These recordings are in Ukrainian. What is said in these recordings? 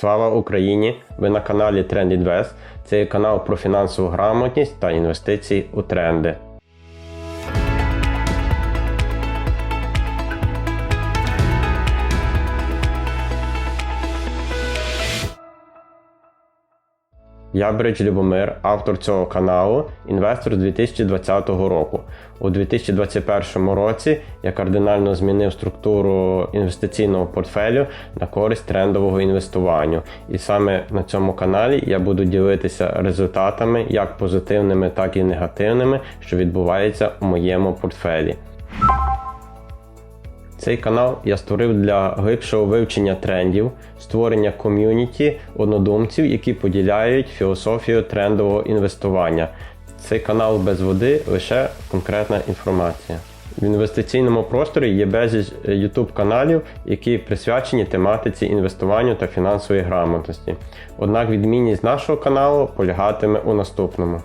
Слава Україні! Ви на каналі Trend Invest. Це канал про фінансову грамотність та інвестиції у тренди. Я Брич Любомир, автор цього каналу, інвестор з 2020 року. У 2021 році я кардинально змінив структуру інвестиційного портфелю на користь трендового інвестування. І саме на цьому каналі я буду ділитися результатами, як позитивними, так і негативними, що відбувається у моєму портфелі. Цей канал я створив для глибшого вивчення трендів, створення ком'юніті однодумців, які поділяють філософію трендового інвестування. Цей канал без води лише конкретна інформація. В інвестиційному просторі є безліч YouTube каналів, які присвячені тематиці інвестуванню та фінансової грамотності. Однак відмінність нашого каналу полягатиме у наступному.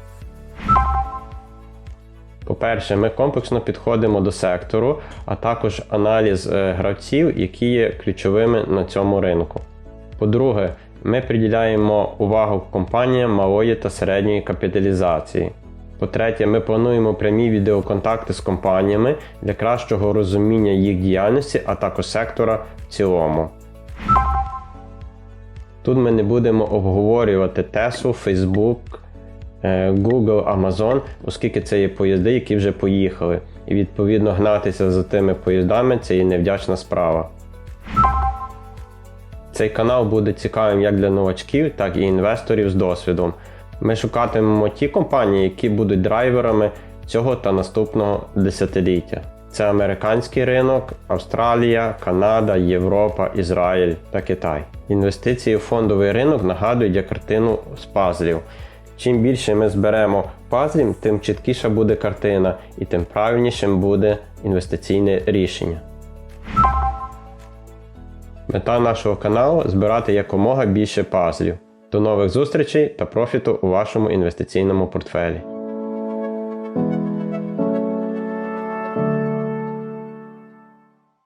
По-перше, ми комплексно підходимо до сектору, а також аналіз е, гравців, які є ключовими на цьому ринку. По-друге, ми приділяємо увагу компаніям малої та середньої капіталізації. По-третє, ми плануємо прямі відеоконтакти з компаніями для кращого розуміння їх діяльності, а також сектора в цілому. Тут ми не будемо обговорювати Tesla, Facebook, Google, Amazon, оскільки це є поїзди, які вже поїхали. І відповідно гнатися за тими поїздами це є невдячна справа. Цей канал буде цікавим як для новачків, так і інвесторів з досвідом. Ми шукатимемо ті компанії, які будуть драйверами цього та наступного десятиліття. Це американський ринок, Австралія, Канада, Європа, Ізраїль та Китай. Інвестиції в фондовий ринок нагадують як картину з пазлів. Чим більше ми зберемо пазлів, тим чіткіша буде картина і тим правильнішим буде інвестиційне рішення. Мета нашого каналу збирати якомога більше пазлів. До нових зустрічей та профіту у вашому інвестиційному портфелі.